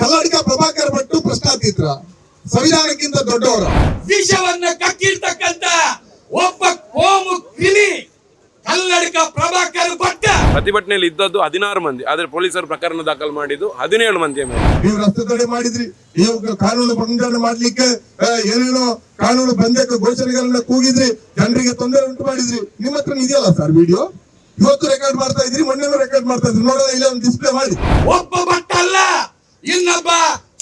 ಕಲ್ಲಡ್ಕ ಪ್ರಭಾಕರ್ ಭಟ್ಟು ಪ್ರಶ್ನಾತೀತ್ರ ಸಂವಿಧಾನಕ್ಕಿಂತ ದೊಡ್ಡವರ. ವಿಷವನ್ನ ಕಕ್ಕಿರ್ತಕ್ಕಂತ ಒಬ್ಬ ಕೋಮು ಕಿಲಿ ಕಲ್ಲಡಿಕ ಪ್ರಭಾಕರ್ ಭಟ್ಟ ಪ್ರತಿಭಟನೆಯಲ್ಲಿ ಇದ್ದದ್ದು ಹದಿನಾರು ಮಂದಿ ಆದ್ರೆ ಪೊಲೀಸರು ಪ್ರಕರಣ ದಾಖಲು ಮಾಡಿದ್ದು ಹದಿನೇಳು ಮಂದಿಯ ಮೇಲೆ. ನೀವು ರಸ್ತೆ ತಡೆ ಮಾಡಿದ್ರಿ ನೀವು ಕಾನೂನು ಭಂಗನ ಮಾಡ್ಲಿಕ್ಕೆ ಆ, ಏನೇನೋ ಕಾನೂನು ಭಂಗಕ್ಕೆ ಘೋಷಣೆಗಳನ್ನ ಕೂಗಿದ್ರಿ ಜನರಿಗೆ ತೊಂದರೆ ಉಂಟು ಮಾಡಿದ್ರಿ. ನಿಮ್ಮ ಹತ್ರ ಇದೆಯಲ್ಲ ಸರ್ ವಿಡಿಯೋ? ಇವತ್ತು ರೆಕಾರ್ಡ್ ಮಾಡ್ತಾ ಇದ್ರಿ ಮೊನ್ನೆ ರೆಕಾರ್ಡ್ ಮಾಡ್ತಾ ಇದ್ರಿ ನೋಡೋದ ಇಲ್ಲ ಒಂದು ಡಿಸ್ಪ್ಲೇ ಮಾಡಿ. ಒಬ್ಬ ಭಟ್ಟ ಅಲ್ಲ ಇನ್ನೊಬ್ಬ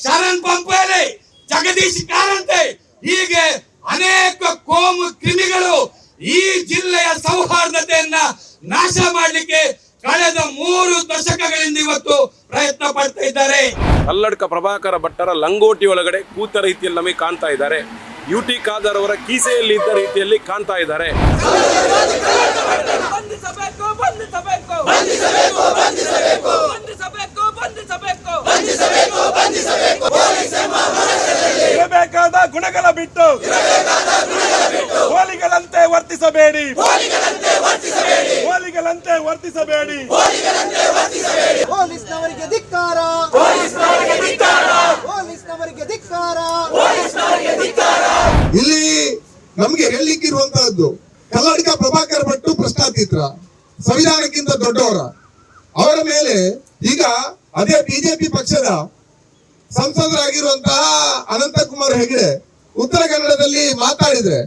ಶರಣ್ ಪಂಪೇಲಿ ಜಗದೀಶ್ ಕಾರಂತೆ. ಹೀಗೆ ಅನೇಕ ಕೋಮು ಕ್ರಿಮಿಗಳು ಈ ಜಿಲ್ಲೆಯ ಸೌಹಾರ್ದತೆಯನ್ನ ನಾಶ ಮಾಡಲಿಕ್ಕೆ ಕಳೆದ ಮೂರು ದಶಕಗಳಿಂದ ಇವತ್ತು ಪ್ರಯತ್ನ ಪಡ್ತಾ ಇದ್ದಾರೆ. ಕಲ್ಲಡ್ಕ ಪ್ರಭಾಕರ ಭಟ್ಟರ ಲಂಗೋಟಿ ಒಳಗಡೆ ಕೂತ ರೀತಿಯಲ್ಲಿ ನಮಗೆ ಕಾಣ್ತಾ ಇದ್ದಾರೆ. ಯು ಟಿ ಖಾದರ್ ಅವರ ಕೀಸೆಯಲ್ಲಿ ಇದ್ದ ರೀತಿಯಲ್ಲಿ ಕಾಣ್ತಾ ಇದ್ದಾರೆ. ಇರಬೇಕಾದ ಗುಣಗಳ ಬಿಟ್ಟು ಹೋಲಿಗಳಂತೆ ವರ್ತಿಸಬೇಡಿ. ಹೋಲಿಗಳಂತೆ ವರ್ತಿಸಬೇಡಿ. ಪೊಲೀಸ್ನವರಿಗೆ ಧಿಕ್ಕಾರ. ಪೊಲೀಸ್ನವರಿಗೆ ಧಿಕ್ಕಾರ. ಇಲ್ಲಿ ನಮ್ಗೆ ಹೇಳಲಿಕ್ಕಿರುವಂತಹದ್ದು ಕರ್ನಾಟಕ ಪ್ರಭಾಕರ್ ಭಟ್ಟು ಪ್ರಶ್ನಾತೀತ್ರ ಸಂವಿಧಾನಕ್ಕಿಂತ ದೊಡ್ಡವರ. ಅವರ ಮೇಲೆ ಈಗ ಅದೇ ಬಿಜೆಪಿ ಪಕ್ಷದ ಸಂಸದರಾಗಿರುವಂತಹ ಅನಂತಕುಮಾರ್ ಹೆಗಡೆ ಉತ್ತರ ಕನ್ನಡದಲ್ಲಿ ಮಾತಾಡಿದ್ರೆ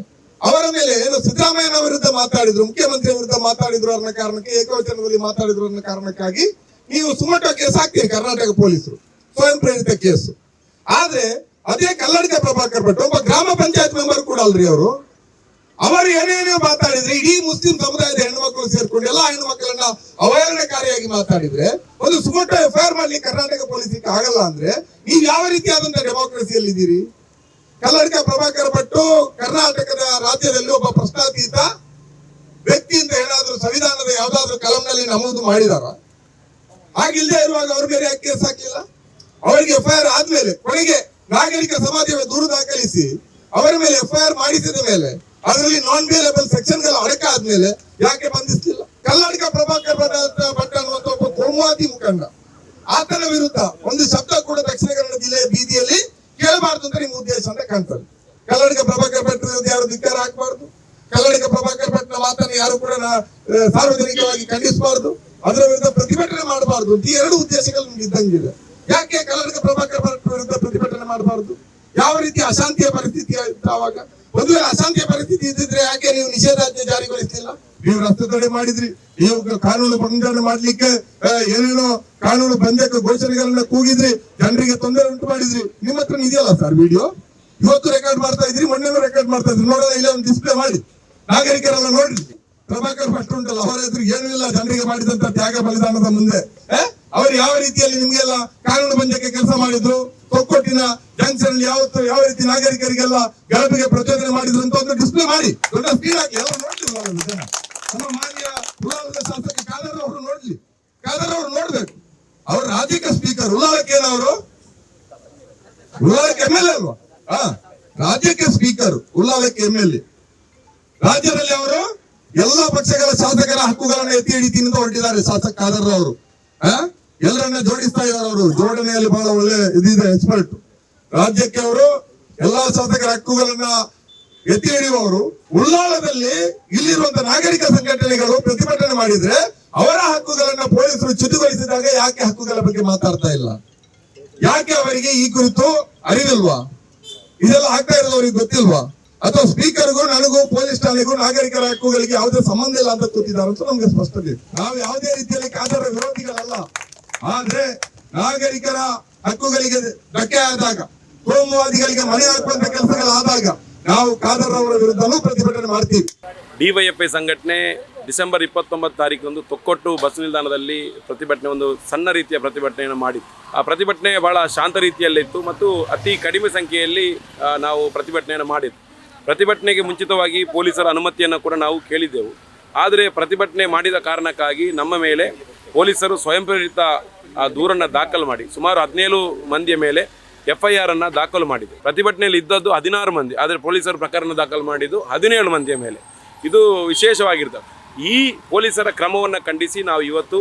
ಅವರ ಮೇಲೆ ಏನು ಸಿದ್ದರಾಮಯ್ಯನ ವಿರುದ್ಧ ಮಾತಾಡಿದ್ರು ಮುಖ್ಯಮಂತ್ರಿ ವಿರುದ್ಧ ಮಾತಾಡಿದ್ರು ಅನ್ನೋ ಕಾರಣಕ್ಕೆ ಏಕವಚನದಲ್ಲಿ ಮಾತಾಡಿದ್ರು ಅನ್ನೋ ಕಾರಣಕ್ಕಾಗಿ ನೀವು ಸುಮಟೋ ಕೇಸ್ ಹಾಕ್ತೀರಿ, ಕರ್ನಾಟಕ ಪೊಲೀಸರು, ಸ್ವಯಂ ಪ್ರೇರಿತ ಕೇಸು. ಆದ್ರೆ ಅದೇ ಕಲ್ಲಡಿಕ ಪ್ರಭಾಕರ್ ಭಟ್, ಒಬ್ಬ ಗ್ರಾಮ ಪಂಚಾಯತ್ ಮೆಂಬರ್ ಕೂಡ ಅಲ್ರಿ ಅವರು. ಅವರು ಏನೇನೋ ಮಾತಾಡಿದ್ರೆ, ಇಡೀ ಮುಸ್ಲಿಂ ಸಮುದಾಯದ ಹೆಣ್ಮಕ್ಳು ಸೇರ್ಕೊಂಡು ಎಲ್ಲಾ ಹೆಣ್ಮಕ್ಳನ್ನ ಅವಹೇಳನಕಾರಿಯಾಗಿ ಮಾತಾಡಿದ್ರೆ, ಒಂದು suo motu F I R Karnataka ಪೊಲೀಸಕ್ಕೆ ಆಗಲ್ಲ ಅಂದ್ರೆ, ನೀವು ಯಾವ ರೀತಿಯಾದಂತ ಡೆಮೋಕ್ರಸಿಯಲ್ಲಿ ಇದ್ದೀರಿ? ಕಲ್ಲಡ್ಕ ಪ್ರಭಾಕರ್ ಭಟ್ಟು ಕರ್ನಾಟಕದ ರಾಜ್ಯದಲ್ಲಿ ಒಬ್ಬ ಪ್ರಶ್ನಾತೀತ ವ್ಯಕ್ತಿ ಅಂತ ಏನಾದ್ರೂ ಸಂವಿಧಾನದ ಯಾವ್ದಾದ್ರು ಕಲಂನಲ್ಲಿ ನಮೂದು ಮಾಡಿದಾರ? ಹಾಗಿಲ್ಲದೆ ಇರುವಾಗ ಅವ್ರ ಮೇಲೆ ಯಾಕೆ ಕೇಸ್ ಹಾಕಿಲ್ಲ ಅವರಿಗೆ ಎಫ್ ಐ ಆರ್ ಆದ್ಮೇಲೆ ಕೊನೆಗೆ ನಾಗರಿಕ ಸಮಾಜವೇ ದೂರು ದಾಖಲಿಸಿ ಅವರ ಮೇಲೆ ಎಫ್ ಐ ಆರ್ ಮಾಡಿಸಿದ ಮೇಲೆ ಅದರಲ್ಲಿ ನಾನ್ ಬೇಲೆಬಲ್ ಸೆಕ್ಷನ್ಗಳ ಅಡಕ ಆದ್ಮೇಲೆ ಯಾಕೆ ಬಂಧಿಸ್ತಿಲ್ಲ ಕರ್ನಾಟಕ ಪ್ರಭಾಕರ್ ಭಟ್ ಅನ್ನುವಂತ ಒಬ್ಬ ಕೋಮುವಾದಿ ಮುಖಂಡ. ಆತನ ವಿರುದ್ಧ ಒಂದು ಶಬ್ದ ಕೂಡ ದಕ್ಷಿಣ ಕನ್ನಡ ಜಿಲ್ಲೆಯ ಬೀದಿಯಲ್ಲಿ ಕೇಳಬಾರ್ದು ಅಂತ ನಿಮ್ಮ ಉದ್ದೇಶ ಅಂತ ಕಾಣ್ತದೆ. ಕರ್ನಾಟಕ ಪ್ರಭಾಕರ್ ಭಟ್ ವಿರುದ್ಧ ಯಾರು ಧಿಕ್ಕಾರ ಹಾಕಬಾರ್ದು? ಕಲ್ಲಡಿಕ ಪ್ರಭಾಕರ್ ಭಟ್ನ ಮಾತನ್ನು ಯಾರು ಕೂಡ ಸಾರ್ವಜನಿಕವಾಗಿ ಖಂಡಿಸಬಾರ್ದು? ಅದರ ವಿರುದ್ಧ ಪ್ರತಿಭಟನೆ ಮಾಡಬಾರ್ದು ಈ ಎರಡು ಉದ್ದೇಶಗಳು ನಿಮ್ಗೆ ಇದ್ದಂಗಿದೆ. ಯಾಕೆ ಕರ್ನಾಟಕ ಪ್ರಭಾಕರ್ ಭಟ್ ವಿರುದ್ಧ ಪ್ರತಿಭಟನೆ ಮಾಡಬಾರ್ದು? ಯಾವ ರೀತಿ ಅಶಾಂತಿಯ ಪರಿಸ್ಥಿತಿ ಆವಾಗ ಒಂದು ಅಶಾಂತಿಯ ಪರಿಸ್ಥಿತಿ ಇದ್ದಿದ್ರೆ ಯಾಕೆ ನೀವು ನಿಷೇಧಾಜ್ಞೆ ಜಾರಿಗೊಳಿಸ್ತಿಲ್ಲ ನೀವು ರಸ್ತೆ ತಡೆ ಮಾಡಿದ್ರಿ. ನೀವು ಕಾನೂನು ಭಂಗನ ಮಾಡ್ಲಿಕ್ಕೆ ಏನೇನೋ ಕಾನೂನು ಬಂಧಕ ಘೋಷಣೆಗಳನ್ನ ಕೂಗಿದ್ರಿ. ಜನರಿಗೆ ತೊಂದರೆ ಉಂಟು ಮಾಡಿದ್ರಿ. ನಿಮ್ಮ ಹತ್ರ ಇದೆಯಲ್ಲ ಸರ್ ವಿಡಿಯೋ? ಇವತ್ತು ರೆಕಾರ್ಡ್ ಮಾಡ್ತಾ ಇದ್ರಿ ಮೊನ್ನೆ ರೆಕಾರ್ಡ್ ಮಾಡ್ತಾ ಇದ್ರಿ. ನೋಡೋದ ಇಲ್ಲ ಒಂದು ಡಿಸ್ಪ್ಲೇ ಮಾಡಿ. ನಾಗರಿಕರೆಲ್ಲ ನೋಡ್ರಿ. ಪ್ರಭಾಕರ್ ಫಸ್ಟ್ ಉಂಟಲ್ಲ ಅವರ ಏನೂ ಇಲ್ಲ ಜನರಿಗೆ ಮಾಡಿದಂತ ತ್ಯಾಗ ಬಲಿದಾನದ ಮುಂದೆ. ಅವ್ರು ಯಾವ ರೀತಿಯಲ್ಲಿ ನಿಮ್ಗೆಲ್ಲ ಕಾನೂನು ಭಂಗಕ್ಕೆ ಕೆಲಸ ಮಾಡಿದ್ರು? ತೊಕ್ಕೊಟ್ಟಿನ ಜಂಕ್ಷನ್ ಯಾವತ್ತು ಯಾವ ರೀತಿ ನಾಗರಿಕರಿಗೆಲ್ಲ ಗಲಭೆಗೆ ಪ್ರಚೋದನೆ ಮಾಡಿದ್ರು ಅಂತ ಒಂದು ಡಿಸ್ಪ್ಲೇ ಮಾಡಿ. ದೊಡ್ಡ ಸ್ಪೀಡ್ ಹಾಕಿ. ಎಲ್ಲ ನೋಡ್ತಿಲ್ಲ ಜನ? ನಮ್ಮ ಮಾನ್ಯ ಉಳ್ಳಾಲದ ಶಾಸಕ ಕಾದರ್ ಅವರು ನೋಡ್ಲಿ. ಕಾದರ್ ಅವರು ನೋಡ್ಬೇಕು. ಅವ್ರ ರಾಜಕೀಯ ಸ್ಪೀಕರ್ ಉಳ್ಳಾಲಕ್ಕೆ ಏನವರು ಉಳ್ಳಾಲಕ್ಕೆ ಎಂ ಎಲ್ ಎ ಅಲ್ವಾ? ಹಾ ರಾಜ್ಯಕ್ಕೆ ಸ್ಪೀಕರ್ ಉಳ್ಳಾಲಕ್ಕೆ ಎಂ ಎಲ್ ಎ ರಾಜ್ಯದಲ್ಲಿ ಅವರು ಎಲ್ಲಾ ಪಕ್ಷಗಳ ಶಾಸಕರ ಹಕ್ಕುಗಳನ್ನ ಎತ್ತಿ ಹಿಡಿತೀನಿ ಹೊರಟಿದ್ದಾರೆ ಶಾಸಕ ಕಾದರ್ ಅವರು. ಆ? ಎಲ್ಲರನ್ನ ಜೋಡಿಸ್ತಾ ಇದ್ದಾರೆ ಅವರು. ಜೋಡಣೆಯಲ್ಲಿ ಬಹಳ ಒಳ್ಳೆ ಇದಿದೆ ಎಕ್ಸ್ಪರ್ಟ್ ರಾಜ್ಯಕ್ಕೆ ಅವರು ಎಲ್ಲಾ ಶಾಸಕರ ಹಕ್ಕುಗಳನ್ನ ಎತ್ತಿ ಹಿಡಿಯುವವರು. ಉಳ್ಳಾಳದಲ್ಲಿ ಇಲ್ಲಿರುವಂತ ನಾಗರಿಕ ಸಂಘಟನೆಗಳು ಪ್ರತಿಭಟನೆ ಮಾಡಿದ್ರೆ ಅವರ ಹಕ್ಕುಗಳನ್ನ ಪೊಲೀಸರು ಚುಟುಗೊಳಿಸಿದಾಗ ಯಾಕೆ ಹಕ್ಕುಗಳ ಬಗ್ಗೆ ಮಾತಾಡ್ತಾ ಇಲ್ಲ? ಯಾಕೆ ಅವರಿಗೆ ಈ ಕುರಿತು ಅರಿವಿಲ್ವಾ? ಇದೆಲ್ಲ ಆಗ್ತಾ ಇರೋದು ಅವ್ರಿಗೆ ಗೊತ್ತಿಲ್ವಾ? ಅಥವಾ ಸ್ಪೀಕರ್ಗೂ ನನಗೂ ಪೊಲೀಸ್ ಠಾಣೆಗೂ ನಾಗರಿಕರ ಹಕ್ಕುಗಳಿಗೆ ಯಾವುದೇ ಸಂಬಂಧ ಇಲ್ಲ ಅಂತ ಕೂತಿದ್ದಾರೆ ಅಂತ ನಮ್ಗೆ ಸ್ಪಷ್ಟತೆ. ನಾವು ಯಾವುದೇ ರೀತಿಯಲ್ಲಿ ಕಾದರ ವಿರೋಧಿಗಳಲ್ಲ. ಆದ್ರೆ ನಾಗರಿಕರ ಹಕ್ಕುಗಳಿಗೆ ಧಕ್ಕೆ ಆದಾಗ, ಕೋಮುವಾದಿಗಳಿಗೆ ಮನೆ ಹಾಕುವಂತ ಕೆಲಸಗಳಾದಾಗ ನಾವು ಖಾದರ್ ಅವರ ವಿರುದ್ಧನೂ ಪ್ರತಿಭಟನೆ ಮಾಡ್ತೀವಿ. ಡಿವೈಎಫ್ಐ ಸಂಘಟನೆ ಡಿಸೆಂಬರ್ ಇಪ್ಪತ್ತೊಂಬತ್ತು ತಾರೀಕಂದು ತೊಕ್ಕೊಟ್ಟು ಬಸ್ ನಿಲ್ದಾಣದಲ್ಲಿ ಪ್ರತಿಭಟನೆ, ಒಂದು ಸಣ್ಣ ರೀತಿಯ ಪ್ರತಿಭಟನೆಯನ್ನು ಮಾಡಿತ್ತು. ಆ ಪ್ರತಿಭಟನೆ ಬಹಳ ಶಾಂತ ರೀತಿಯಲ್ಲಿತ್ತು ಮತ್ತು ಅತಿ ಕಡಿಮೆ ಸಂಖ್ಯೆಯಲ್ಲಿ ನಾವು ಪ್ರತಿಭಟನೆಯನ್ನು ಮಾಡಿದ್ದು. ಪ್ರತಿಭಟನೆಗೆ ಮುಂಚಿತವಾಗಿ ಪೊಲೀಸರ ಅನುಮತಿಯನ್ನು ಕೂಡ ನಾವು ಕೇಳಿದ್ದೆವು. ಆದರೆ ಪ್ರತಿಭಟನೆ ಮಾಡಿದ ಕಾರಣಕ್ಕಾಗಿ ನಮ್ಮ ಮೇಲೆ ಪೊಲೀಸರು ಸ್ವಯಂ ಪ್ರೇರಿತ ಆ, ದೂರನ್ನು ದಾಖಲು ಮಾಡಿ ಸುಮಾರು ಹದಿನೇಳು ಮಂದಿಯ ಮೇಲೆ ಎಫ್ ಐ ಆರನ್ನು ದಾಖಲು ಮಾಡಿದೆ. ಪ್ರತಿಭಟನೆಯಲ್ಲಿ ಇದ್ದದ್ದು ಹದಿನಾರು ಮಂದಿ ಆದರೆ ಪೊಲೀಸರು ಪ್ರಕರಣ ದಾಖಲು ಮಾಡಿದ್ದು ಹದಿನೇಳು ಮಂದಿಯ ಮೇಲೆ. ಇದು ವಿಶೇಷವಾಗಿರ್ತದೆ. ಈ ಪೊಲೀಸರ ಕ್ರಮವನ್ನು ಖಂಡಿಸಿ ನಾವು ಇವತ್ತು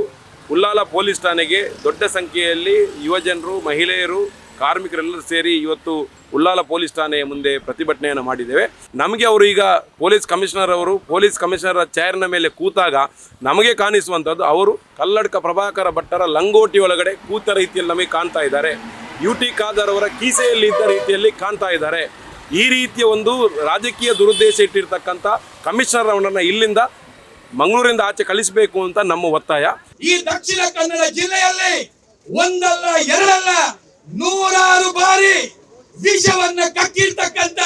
ಉಲ್ಲಾಲ ಪೊಲೀಸ್ ಠಾಣೆಗೆ ದೊಡ್ಡ ಸಂಖ್ಯೆಯಲ್ಲಿ ಯುವಜನರು ಮಹಿಳೆಯರು ಕಾರ್ಮಿಕರೆಲ್ಲರೂ ಸೇರಿ ಇವತ್ತು ಉಲ್ಲಾಲ ಪೊಲೀಸ್ ಠಾಣೆಯ ಮುಂದೆ ಪ್ರತಿಭಟನೆಯನ್ನು ಮಾಡಿದ್ದೇವೆ. ನಮಗೆ ಅವರು ಈಗ ಪೊಲೀಸ್ ಕಮಿಷನರ್ ಅವರು, ಪೊಲೀಸ್ ಕಮಿಷನರ್ ಚೇರ್ನ ಮೇಲೆ ಕೂತಾಗ ನಮಗೆ ಕಾಣಿಸುವಂಥದ್ದು ಅವರು ಕಲ್ಲಡ್ಕ ಪ್ರಭಾಕರ ಭಟ್ಟರ ಲಂಗೋಟಿ ಒಳಗಡೆ ಕೂತ ರೀತಿಯಲ್ಲಿ ನಮಗೆ ಕಾಣ್ತಾ ಇದ್ದಾರೆ. ಯು ಟಿ ಖಾದರ್ ಅವರ ಕೀಸೆಯಲ್ಲಿ ಇದ್ದ ರೀತಿಯಲ್ಲಿ ಕಾಣ್ತಾ ಇದ್ದಾರೆ. ಈ ರೀತಿಯ ಒಂದು ರಾಜಕೀಯ ದುರುದ್ದೇಶ ಇಟ್ಟಿರ್ತಕ್ಕಂಥ ಕಮಿಷನರ್ ಅವರನ್ನು ಇಲ್ಲಿಂದ ಮಂಗಳೂರಿಂದ ಆಚೆ ಕಳಿಸಬೇಕು ಅಂತ ನಮ್ಮ ಒತ್ತಾಯ. ಈ ದಕ್ಷಿಣ ಕನ್ನಡ ಜಿಲ್ಲೆಯಲ್ಲಿ ಒಂದಲ್ಲ ಎರಡಲ್ಲ ನೂರಾರು ಬಾರಿ ವಿಷವನ್ನ ಕಕ್ಕಿರ್ತಕ್ಕಂತ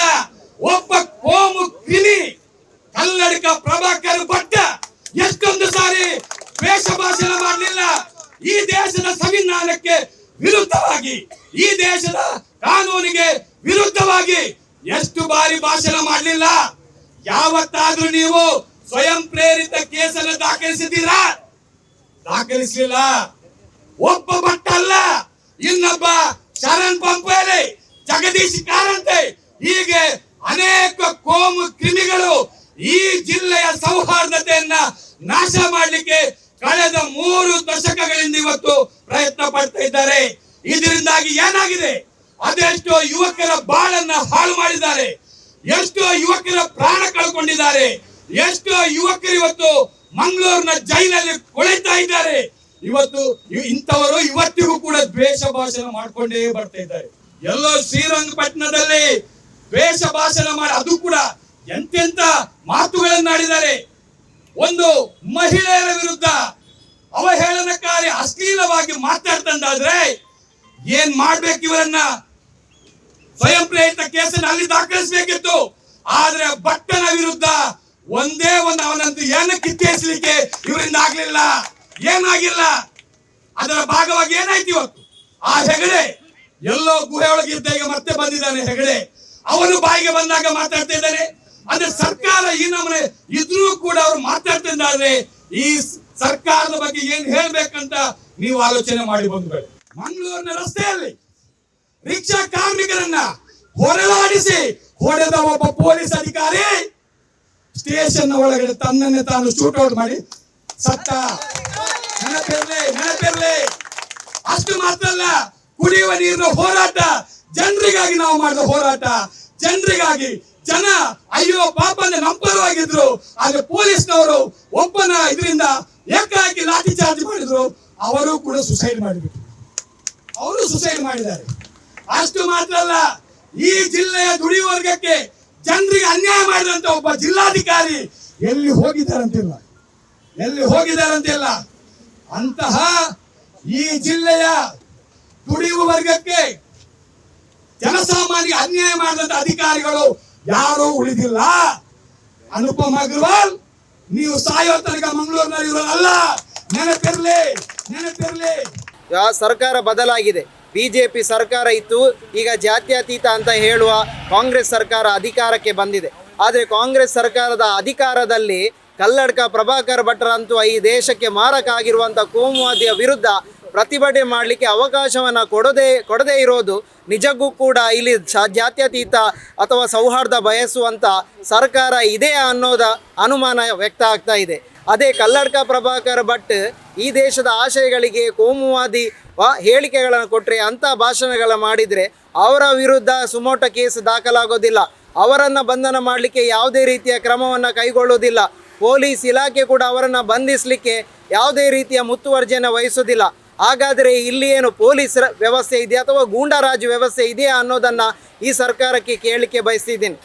ಒಬ್ಬ ಕೋಮು ಕಿಲಿ ಕನ್ನಡಕ ಪ್ರಭಾಕರ್ ಭಟ್ಟ ಎಷ್ಟೊಂದು ಸಾರಿ ವೇಷ ಭಾಷಣ ಮಾಡಲಿಲ್ಲ. ಈ ದೇಶದ ಸಂವಿಧಾನಕ್ಕೆ ವಿರುದ್ಧವಾಗಿ, ಈ ದೇಶದ ಕಾನೂನಿಗೆ ವಿರುದ್ಧವಾಗಿ ಎಷ್ಟು ಬಾರಿ ಭಾಷಣ ಮಾಡಲಿಲ್ಲ. ಯಾವತ್ತಾದ್ರೂ ನೀವು ಸ್ವಯಂ ಪ್ರೇರಿತ ಕೇಸನ್ನು ದಾಖಲಿಸಿದ್ದೀರಾ? ದಾಖಲಿಸಲಿಲ್ಲ ಒಬ್ಬ ಭಟ್ಟ ಅಲ್ಲ. ಇನ್ನೊಬ್ಬ ಶರಣ್ ಪಂಪೇಲಿ, ಜಗದೀಶ್ ಕಾರಂತೆ. ಹೀಗೆ ಅನೇಕ ಕೋಮು ಕ್ರಿಮಿಗಳು ಈ ಜಿಲ್ಲೆಯ ಸೌಹಾರ್ದತೆಯನ್ನ ನಾಶ ಮಾಡಲಿಕ್ಕೆ ಕಳೆದ ಮೂರು ದಶಕಗಳಿಂದ ಇವತ್ತು ಪ್ರಯತ್ನ ಪಡ್ತಾ ಇದ್ದಾರೆ. ಇದರಿಂದಾಗಿ ಏನಾಗಿದೆ? ಅದೆಷ್ಟೋ ಯುವಕರ ಬಾಳನ್ನ ಹಾಳು ಮಾಡಿದ್ದಾರೆ. ಎಷ್ಟೋ ಯುವಕರ ಪ್ರಾಣ ಕಳ್ಕೊಂಡಿದ್ದಾರೆ. ಎಷ್ಟೋ ಯುವಕರು ಇವತ್ತು ಮಂಗಳೂರಿನ ಜೈಲಲ್ಲಿ ಕೊಳಿತಾ ಇದ್ದಾರೆ. ಇವತ್ತು ಇವ್- ಇಂಥವರು ಇವತ್ತಿಗೂ ಕೂಡ ದ್ವೇಷ ಭಾಷಣ ಮಾಡ್ಕೊಂಡೇ ಬರ್ತಾ ಇದ್ದಾರೆ. ಎಲ್ಲೋ ಶ್ರೀರಂಗಪಟ್ಟಣದಲ್ಲಿ ದ್ವೇಷ ಭಾಷಣ ಮಾಡಿ ಅದು ಕೂಡ ಎಂತೆಂತ ಮಾತುಗಳನ್ನಾಡಿದ್ದಾರೆ ಒಂದು ಮಹಿಳೆಯರ ವಿರುದ್ಧ ಅವಹೇಳನಕಾರಿ, ಅಶ್ಲೀಲವಾಗಿ ಮಾತಾಡ್ತಂದಾದ್ರೆ ಏನ್ ಮಾಡ್ಬೇಕು ಇವರನ್ನ? ಸ್ವಯಂ ಪ್ರೇರಿತ ಕೇಸನ್ನು ಅಲ್ಲಿ ದಾಖಲಿಸಬೇಕಿತ್ತು. ಆದ್ರೆ ಭಟ್ಟನ ವಿರುದ್ಧ ಒಂದೇ ಒಂದು ಅವನಂತೂ ಏನಕ್ಕೆ ಕಿತ್ತೇರಿಸಲಿಕ್ಕೆ ಇವರಿಂದ ಆಗ್ಲಿಲ್ಲ. ಏನಾಗಿಲ್ಲ? ಅದರ ಭಾಗವಾಗಿ ಏನಾಯ್ತು ಇವತ್ತು? ಆ ಹೆಗಡೆ ಎಲ್ಲೋ ಗುಹೆ ಒಳಗೆ ಇದ್ದ ಈಗ ಮತ್ತೆ ಬಂದಿದ್ದಾನೆ ಹೆಗಡೆ. ಅವನು ಬಾಯಿಗೆ ಬಂದಾಗ ಮಾತಾಡ್ತಾ ಇದ್ದಾನೆ. ಅಂದ್ರೆ ಸರ್ಕಾರ ಈ ನಮ್ಮನೆ ಇದ್ರೂ ಕೂಡ ಅವ್ರು ಮಾತಾಡ್ತಿದ್ದಾರೆ ಈ ಸರ್ಕಾರದ ಬಗ್ಗೆ ಏನ್ ಹೇಳ್ಬೇಕಂತ ನೀವು ಆಲೋಚನೆ ಮಾಡಿ ಬಂದ್ಬೇಡಿ. ಮಂಗಳೂರಿನ ರಸ್ತೆಯಲ್ಲಿ ರಿಕ್ಷಾ ಕಾರ್ಮಿಕರನ್ನ ಹೊರಲಾಡಿಸಿ ಹೊಡೆದ ಒಬ್ಬ ಪೊಲೀಸ್ ಅಧಿಕಾರಿ ಸ್ಟೇಷನ್ ಒಳಗಡೆ ತನ್ನನ್ನೇ ತಾನು ಶೂಟ್ ಔಟ್ ಮಾಡಿ ಸತ್ತ ಅಷ್ಟು ಮಾತ್ರ ಅಲ್ಲ, ಕುಡಿಯುವ ನೀರಿನ ಹೋರಾಟ ಜನರಿಗಾಗಿ ನಾವು ಮಾಡಿದ ಹೋರಾಟ. ಜನರಿಗಾಗಿ ಜನ, ಅಯ್ಯೋ ಪಾಪ ಅಂದ್ರೆ ನಮ್ಮ ಆದ್ರೆ ಪೊಲೀಸ್ನವರು ಒಬ್ಬನ ಇದರಿಂದ ಏಕಾಕಿ ಲಾಠಿ ಚಾರ್ಜ್ ಮಾಡಿದ್ರು. ಅವರು ಕೂಡ ಸುಸೈಡ್ ಮಾಡಿಬಿಟ್ರು. ಅವರು ಸುಸೈಡ್ ಮಾಡಿದ್ದಾರೆ. ಅಷ್ಟು ಮಾತ್ರ ಅಲ್ಲ, ಈ ಜಿಲ್ಲೆಯ ದುಡಿಯುವ ವರ್ಗಕ್ಕೆ ಜನರಿಗೆ ಅನ್ಯಾಯ ಮಾಡಿದಂತ ಒಬ್ಬ ಜಿಲ್ಲಾಧಿಕಾರಿ ಎಲ್ಲಿ ಹೋಗಿದ್ದಾರಂತಿಲ್ಲ? ಎಲ್ಲಿ ಹೋಗಿದ್ದಾರಂತಿಲ್ಲ? ಅಂತಹ ಈ ಜಿಲ್ಲೆಯ ದುಡಿಯುವ ವರ್ಗಕ್ಕೆ ಜನಸಾಮಾನ್ಯ ಅನ್ಯಾಯ ಮಾಡಿದಂತ ಅಧಿಕಾರಿಗಳು ಯಾರೂ ಉಳಿದಿಲ್ಲ. ಅನುಪಮ್ ಅಗ್ರವಾಲ್, ನೀವು ಸಾಯೋ ತನಕ ಮಂಗಳೂರಿನಲ್ಲಿ ಇರೋದಲ್ಲ. ನೆನಪಿರ್ಲಿ ನೆನಪಿರ್ಲಿ. ಸರ್ಕಾರ ಬದಲಾಗಿದೆ. ಬಿಜೆಪಿ ಸರ್ಕಾರ ಇತ್ತು, ಈಗ ಜಾತ್ಯತೀತ ಅಂತ ಹೇಳುವ ಕಾಂಗ್ರೆಸ್ ಸರ್ಕಾರ ಅಧಿಕಾರಕ್ಕೆ ಬಂದಿದೆ. ಆದರೆ ಕಾಂಗ್ರೆಸ್ ಸರ್ಕಾರದ ಅಧಿಕಾರದಲ್ಲಿ ಕಲ್ಲಡ್ಕ ಪ್ರಭಾಕರ್ ಭಟ್ರಂತೂ ಈ ದೇಶಕ್ಕೆ ಮಾರಕ ಆಗಿರುವಂಥ ಕೋಮುವಾದಿಯ ವಿರುದ್ಧ ಪ್ರತಿಭಟನೆ ಮಾಡಲಿಕ್ಕೆ ಅವಕಾಶವನ್ನು ಕೊಡದೇ ಕೊಡದೇ ಇರೋದು ನಿಜಕ್ಕೂ ಕೂಡ ಇಲ್ಲಿ ಜಾತ್ಯತೀತ ಅಥವಾ ಸೌಹಾರ್ದ ಬಯಸುವಂಥ ಸರ್ಕಾರ ಇದೆ ಅನ್ನೋದ ಅನುಮಾನ ವ್ಯಕ್ತ ಆಗ್ತಾ ಇದೆ. ಅದೇ ಕಲ್ಲಡ್ಕ ಪ್ರಭಾಕರ್ ಭಟ್ ಈ ದೇಶದ ಆಶಯಗಳಿಗೆ ಕೋಮುವಾದಿ ಹೇಳಿಕೆಗಳನ್ನು ಕೊಟ್ಟರೆ ಅಂಥ ಭಾಷಣಗಳ ಮಾಡಿದರೆ ಅವರ ವಿರುದ್ಧ ಸುಮೋಟ ಕೇಸ್ ದಾಖಲಾಗೋದಿಲ್ಲ. ಅವರನ್ನು ಬಂಧನ ಮಾಡಲಿಕ್ಕೆ ಯಾವುದೇ ರೀತಿಯ ಕ್ರಮವನ್ನು ಕೈಗೊಳ್ಳುವುದಿಲ್ಲ. ಪೊಲೀಸ್ ಇಲಾಖೆ ಕೂಡ ಅವರನ್ನು ಬಂಧಿಸಲಿಕ್ಕೆ ಯಾವುದೇ ರೀತಿಯ ಮುತ್ತುವರ್ಜಿಯನ್ನು ವಹಿಸೋದಿಲ್ಲ ಹಾಗಾದರೆ ಇಲ್ಲಿ ಏನು ಪೊಲೀಸ್ ವ್ಯವಸ್ಥೆ ಇದೆಯಾ ಅಥವಾ ಗೂಂಡಾರಾಜ್ ವ್ಯವಸ್ಥೆ ಇದೆಯಾ ಅನ್ನೋದನ್ನು ಈ ಸರ್ಕಾರಕ್ಕೆ ಕೇಳಲಿಕ್ಕೆ ಬಯಸ್ತಿದ್ದೀನಿ.